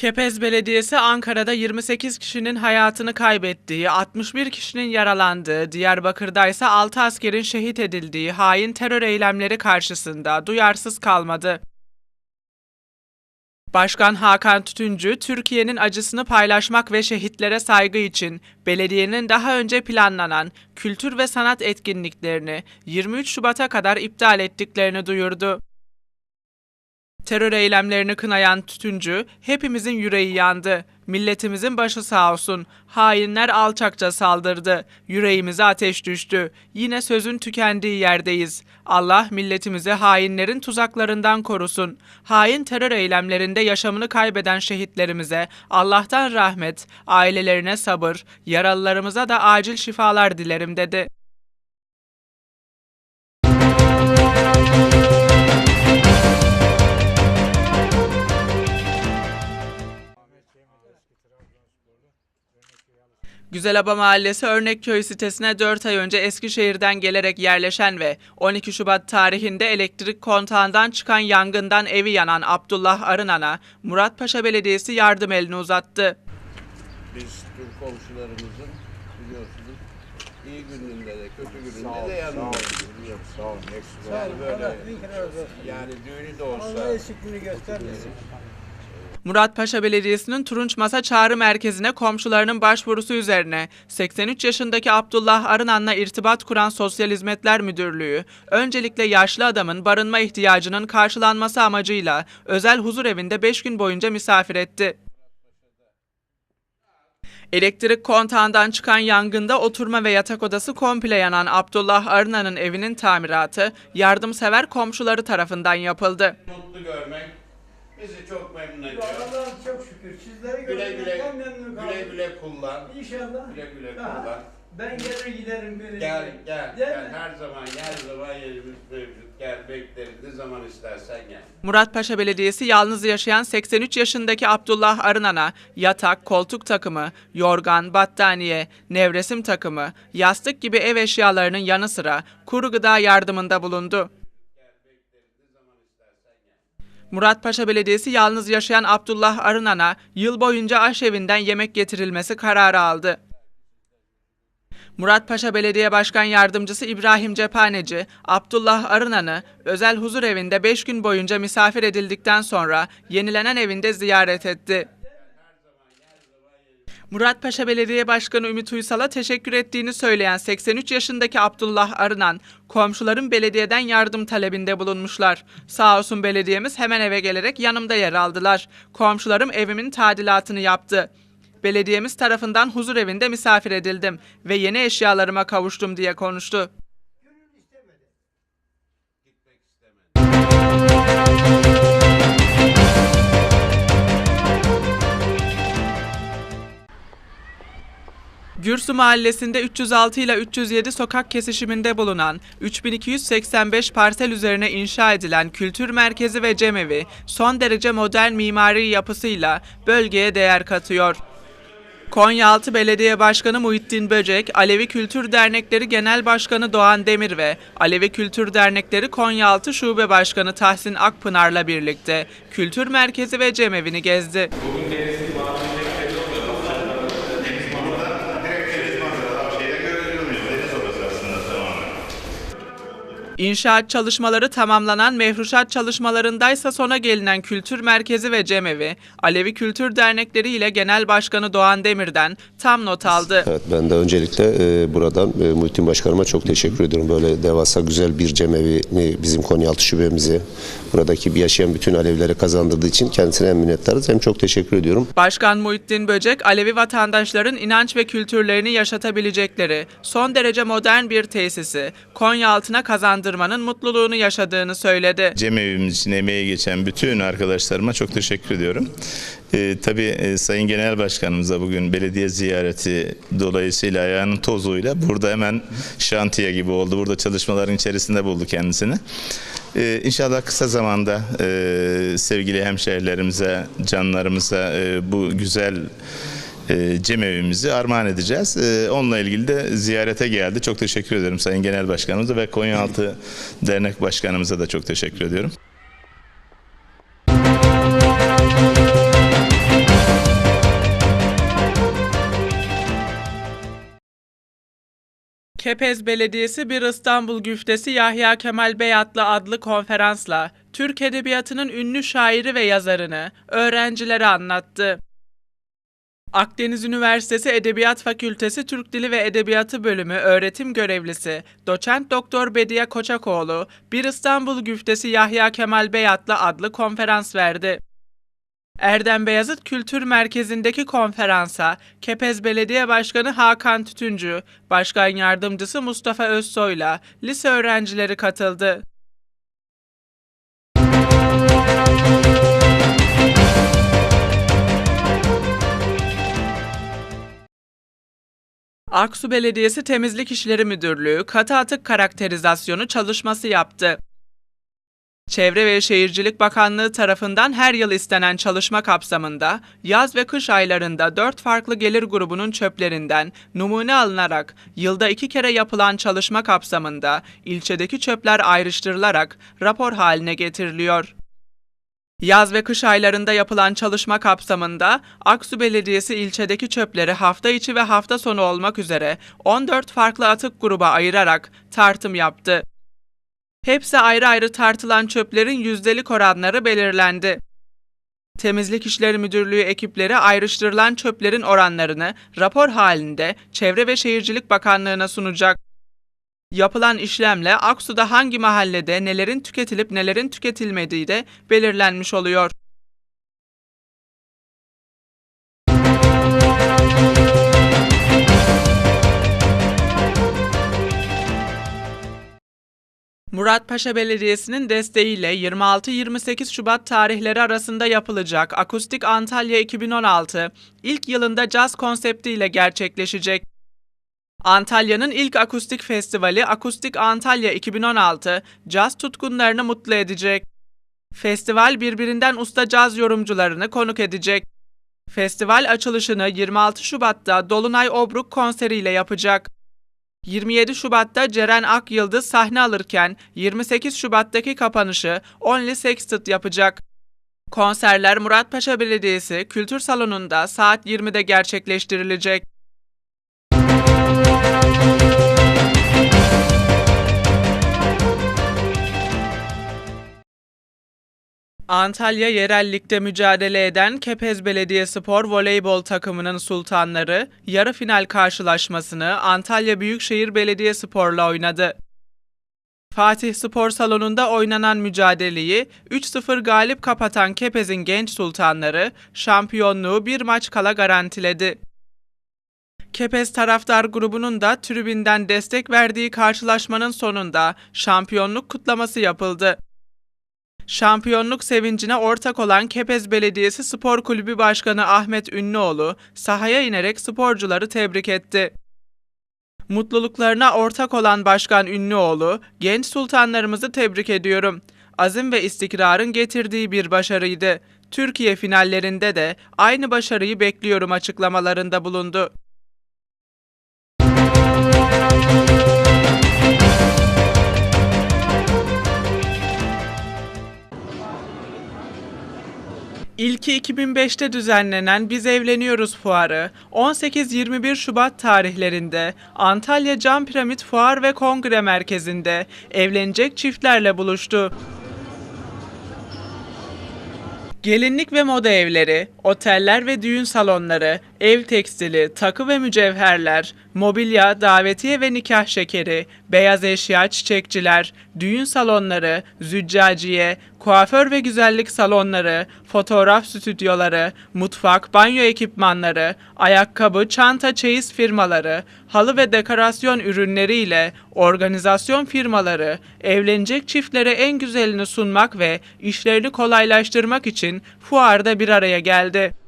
Kepez Belediyesi Ankara'da 28 kişinin hayatını kaybettiği, 61 kişinin yaralandığı, Diyarbakır'da ise 6 askerin şehit edildiği hain terör eylemleri karşısında duyarsız kalmadı. Başkan Hakan Tütüncü, Türkiye'nin acısını paylaşmak ve şehitlere saygı için belediyenin daha önce planlanan kültür ve sanat etkinliklerini 23 Şubat'a kadar iptal ettiklerini duyurdu. Terör eylemlerini kınayan Tütüncü, hepimizin yüreği yandı. Milletimizin başı sağ olsun. Hainler alçakça saldırdı. Yüreğimize ateş düştü. Yine sözün tükendiği yerdeyiz. Allah milletimizi hainlerin tuzaklarından korusun. Hain terör eylemlerinde yaşamını kaybeden şehitlerimize Allah'tan rahmet, ailelerine sabır, yaralılarımıza da acil şifalar dilerim dedi. Güzelaba Mahallesi Örnekköy sitesine 4 ay önce Eskişehir'den gelerek yerleşen ve 12 Şubat tarihinde elektrik kontağından çıkan yangından evi yanan Abdullah Arınan'a Muratpaşa Belediyesi yardım elini uzattı. Biz Türk komşularımızın biliyorsunuz iyi gününde de kötü gününde Sağ de sağ yanında. ol, biliyorum, sağ ol, ne eksik Yani olma. böyle Allah yani düğünü de Allah olsa eksikliğini göstermesin. Muratpaşa Belediyesi'nin Turunç Masa Çağrı Merkezi'ne komşularının başvurusu üzerine 83 yaşındaki Abdullah Arınan'la irtibat kuran Sosyal Hizmetler Müdürlüğü, öncelikle yaşlı adamın barınma ihtiyacının karşılanması amacıyla özel huzur evinde 5 gün boyunca misafir etti. Elektrik kontağından çıkan yangında oturma ve yatak odası komple yanan Abdullah Arınan'ın evinin tamiratı yardımsever komşuları tarafından yapıldı. mutlu görmek bizi çok memnun ediyor. Allah'ım çok şükür sizleri Güle güle gördükten memnun kaldım. güle güle kullan. İnşallah. Güle güle Daha kullan. Ben gelir giderim böyle. Gel gel Değil gel mi? her zaman her zaman yerimiz mevcut. Gel bekleriz ne zaman istersen gel. Muratpaşa Belediyesi yalnız yaşayan 83 yaşındaki Abdullah Arınan'a yatak, koltuk takımı, yorgan, battaniye, nevresim takımı, yastık gibi ev eşyalarının yanı sıra kuru gıda yardımında bulundu. Muratpaşa Belediyesi yalnız yaşayan Abdullah Arınan'a yıl boyunca aşevinden yemek getirilmesi kararı aldı. Muratpaşa Belediye Başkan Yardımcısı İbrahim Cephaneci, Abdullah Arınan'ı özel huzur evinde 5 gün boyunca misafir edildikten sonra yenilenen evinde ziyaret etti. Muratpaşa Belediye Başkanı Ümit Uysal'a teşekkür ettiğini söyleyen 83 yaşındaki Abdullah Arınan, komşuların belediyeden yardım talebinde bulunmuşlar. Sağ olsun belediyemiz hemen eve gelerek yanımda yer aldılar. Komşularım evimin tadilatını yaptı. Belediyemiz tarafından huzur evinde misafir edildim ve yeni eşyalarıma kavuştum diye konuştu. Gürsu Mahallesi'nde 306 ile 307 sokak kesişiminde bulunan 3285 parsel üzerine inşa edilen kültür merkezi ve cemevi son derece modern mimari yapısıyla bölgeye değer katıyor. Konyaaltı Belediye Başkanı Muhittin Böcek, Alevi Kültür Dernekleri Genel Başkanı Doğan Demir ve Alevi Kültür Dernekleri Konyaaltı Şube Başkanı Tahsin Akpınar'la birlikte kültür merkezi ve cemevi'ni gezdi. İnşaat çalışmaları tamamlanan mefruşat çalışmalarındaysa sona gelinen kültür merkezi ve cemevi, Alevi Kültür Dernekleri ile Genel Başkanı Doğan Demir'den tam not aldı. Evet ben de öncelikle e, buradan e, Muhittin Başkanıma çok teşekkür ediyorum. Böyle devasa güzel bir cemevini bizim Konyaaltı şubemize buradaki bir yaşayan bütün Alevilere kazandırdığı için kendisine hem minnettarız hem çok teşekkür ediyorum. Başkan Muhittin Böcek, Alevi vatandaşların inanç ve kültürlerini yaşatabilecekleri son derece modern bir tesisi Konyaaltı'na kazandırmanın mutluluğunu yaşadığını söyledi. Cemevimiz için emeği geçen bütün arkadaşlarıma çok teşekkür ediyorum. Ee, tabii e, Sayın Genel Başkanımıza bugün belediye ziyareti dolayısıyla ayağının tozuyla burada hemen şantiye gibi oldu. Burada çalışmaların içerisinde buldu kendisini. Ee, inşallah kısa zamanda e, sevgili hemşehrilerimize, canlarımıza e, bu güzel e, Cem evimizi armağan edeceğiz. E, onunla ilgili de ziyarete geldi. Çok teşekkür ederim Sayın Genel Başkanımıza ve Konyaaltı Dernek Başkanımıza da çok teşekkür ediyorum. Kepez Belediyesi bir İstanbul güftesi Yahya Kemal Beyatlı adlı konferansla Türk Edebiyatı'nın ünlü şairi ve yazarını öğrencilere anlattı. Akdeniz Üniversitesi Edebiyat Fakültesi Türk Dili ve Edebiyatı Bölümü öğretim görevlisi Doçent Doktor Bediye Koçakoğlu, bir İstanbul güftesi Yahya Kemal Beyatlı adlı konferans verdi. Erdem Beyazıt Kültür Merkezi'ndeki konferansa Kepez Belediye Başkanı Hakan Tütüncü, Başkan Yardımcısı Mustafa Özsoy'la lise öğrencileri katıldı. Aksu Belediyesi Temizlik İşleri Müdürlüğü katı atık karakterizasyonu çalışması yaptı. Çevre ve Şehircilik Bakanlığı tarafından her yıl istenen çalışma kapsamında yaz ve kış aylarında dört farklı gelir grubunun çöplerinden numune alınarak yılda iki kere yapılan çalışma kapsamında ilçedeki çöpler ayrıştırılarak rapor haline getiriliyor. Yaz ve kış aylarında yapılan çalışma kapsamında Aksu Belediyesi ilçedeki çöpleri hafta içi ve hafta sonu olmak üzere 14 farklı atık gruba ayırarak tartım yaptı. Hepsi ayrı ayrı tartılan çöplerin yüzdelik oranları belirlendi. Temizlik İşleri Müdürlüğü ekipleri ayrıştırılan çöplerin oranlarını rapor halinde Çevre ve Şehircilik Bakanlığı'na sunacak. Yapılan işlemle Aksu'da hangi mahallede nelerin tüketilip nelerin tüketilmediği de belirlenmiş oluyor. Muratpaşa Belediyesi'nin desteğiyle 26-28 Şubat tarihleri arasında yapılacak Akustik Antalya 2016 ilk yılında caz konseptiyle gerçekleşecek. Antalya'nın ilk akustik festivali Akustik Antalya 2016 caz tutkunlarını mutlu edecek. Festival birbirinden usta caz yorumcularını konuk edecek. Festival açılışını 26 Şubat'ta Dolunay Obruk konseriyle yapacak. 27 Şubat'ta Ceren Ak Yıldız sahne alırken 28 Şubat'taki kapanışı Only Sextet yapacak. Konserler Muratpaşa Belediyesi Kültür Salonu'nda saat 20'de gerçekleştirilecek. Antalya Yerel Lig'de mücadele eden Kepez Belediyespor voleybol takımının sultanları yarı final karşılaşmasını Antalya Büyükşehir Belediyespor'la oynadı. Fatih Spor Salonu'nda oynanan mücadeleyi 3-0 galip kapatan Kepez'in genç sultanları şampiyonluğu bir maç kala garantiledi. Kepez taraftar grubunun da tribünden destek verdiği karşılaşmanın sonunda şampiyonluk kutlaması yapıldı. Şampiyonluk sevincine ortak olan Kepez Belediyesi Spor Kulübü Başkanı Ahmet Ünlüoğlu sahaya inerek sporcuları tebrik etti. Mutluluklarına ortak olan Başkan Ünlüoğlu, genç sultanlarımızı tebrik ediyorum. Azim ve istikrarın getirdiği bir başarıydı. Türkiye finallerinde de aynı başarıyı bekliyorum açıklamalarında bulundu. İlki 2005'te düzenlenen Biz Evleniyoruz fuarı 18-21 Şubat tarihlerinde Antalya Cam Piramit Fuar ve Kongre Merkezi'nde evlenecek çiftlerle buluştu. Gelinlik ve moda evleri, oteller ve düğün salonları, ev tekstili, takı ve mücevherler, mobilya, davetiye ve nikah şekeri, beyaz eşya, çiçekçiler, düğün salonları, züccaciye, kuaför ve güzellik salonları, fotoğraf stüdyoları, mutfak, banyo ekipmanları, ayakkabı, çanta, çeyiz firmaları, halı ve dekorasyon ürünleriyle organizasyon firmaları evlenecek çiftlere en güzelini sunmak ve işlerini kolaylaştırmak için fuarda bir araya geldi.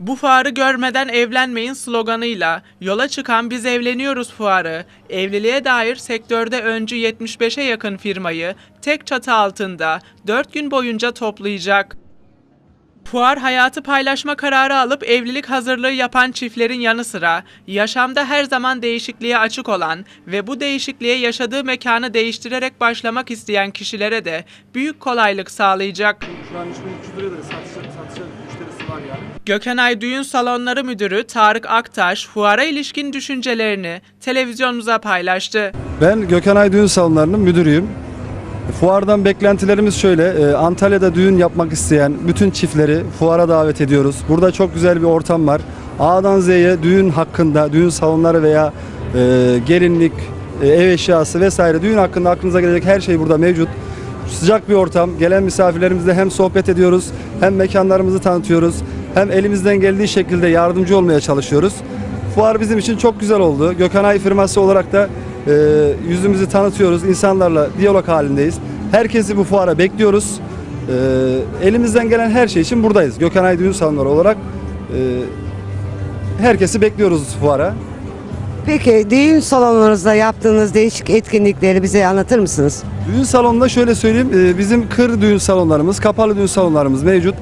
Bu fuarı görmeden evlenmeyin sloganıyla yola çıkan Biz Evleniyoruz fuarı, evliliğe dair sektörde öncü 75'e yakın firmayı tek çatı altında 4 gün boyunca toplayacak. Fuar hayatı paylaşma kararı alıp evlilik hazırlığı yapan çiftlerin yanı sıra yaşamda her zaman değişikliğe açık olan ve bu değişikliğe yaşadığı mekanı değiştirerek başlamak isteyen kişilere de büyük kolaylık sağlayacak. Şu an 3300 liraya da satışa, satışa müşterisi var yani. Gökhanay Düğün Salonları Müdürü Tarık Aktaş, fuara ilişkin düşüncelerini televizyonumuza paylaştı. Ben Gökhanay Düğün Salonları'nın müdürüyüm. Fuardan beklentilerimiz şöyle, e, Antalya'da düğün yapmak isteyen bütün çiftleri fuara davet ediyoruz. Burada çok güzel bir ortam var. A'dan Z'ye düğün hakkında, düğün salonları veya e, gelinlik, e, ev eşyası vesaire düğün hakkında aklınıza gelecek her şey burada mevcut. Sıcak bir ortam. Gelen misafirlerimizle hem sohbet ediyoruz, hem mekanlarımızı tanıtıyoruz, hem elimizden geldiği şekilde yardımcı olmaya çalışıyoruz. Fuar bizim için çok güzel oldu. Gökhanay firması olarak da e, yüzümüzü tanıtıyoruz. İnsanlarla diyalog halindeyiz. Herkesi bu fuara bekliyoruz. E, elimizden gelen her şey için buradayız. Gökhanay Düğün Salonları olarak e, herkesi bekliyoruz fuara. Peki düğün salonlarınızda yaptığınız değişik etkinlikleri bize anlatır mısınız? Düğün salonunda şöyle söyleyeyim, e, bizim kır düğün salonlarımız, kapalı düğün salonlarımız mevcut.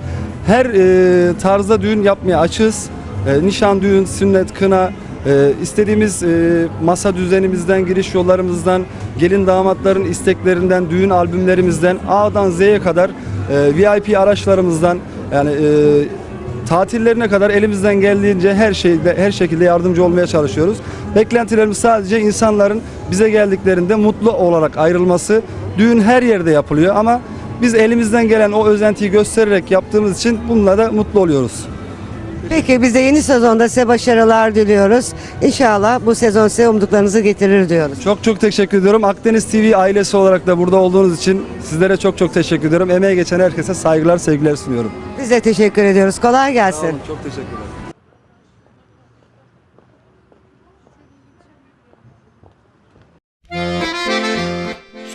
Her e, tarzda düğün yapmaya açığız. E, Nişan düğün, sünnet, kına, e, istediğimiz e, masa düzenimizden, giriş yollarımızdan, gelin damatların isteklerinden, düğün albümlerimizden A'dan Z'ye kadar e, VIP araçlarımızdan yani e, tatillerine kadar elimizden geldiğince her şeyde her şekilde yardımcı olmaya çalışıyoruz. Beklentilerimiz sadece insanların bize geldiklerinde mutlu olarak ayrılması. Düğün her yerde yapılıyor ama biz elimizden gelen o özentiyi göstererek yaptığımız için bununla da mutlu oluyoruz. Peki biz de yeni sezonda size başarılar diliyoruz. İnşallah bu sezon size umduklarınızı getirir diyoruz. Çok çok teşekkür ediyorum. Akdeniz TV ailesi olarak da burada olduğunuz için sizlere çok çok teşekkür ediyorum. Emeğe geçen herkese saygılar, sevgiler sunuyorum. Biz de teşekkür ediyoruz. Kolay gelsin. Çok teşekkürler.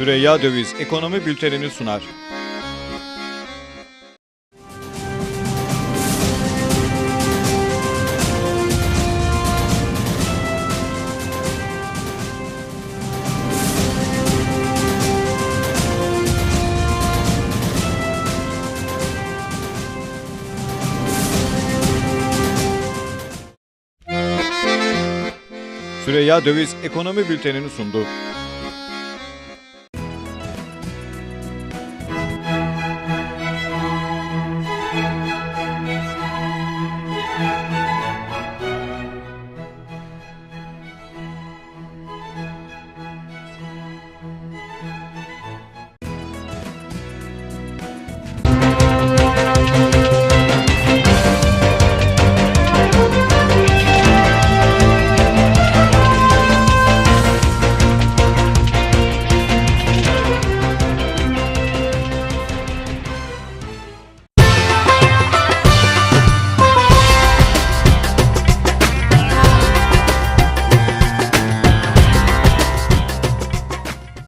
Süreyya Döviz ekonomi bültenini sunar. Süreyya Döviz ekonomi bültenini sundu.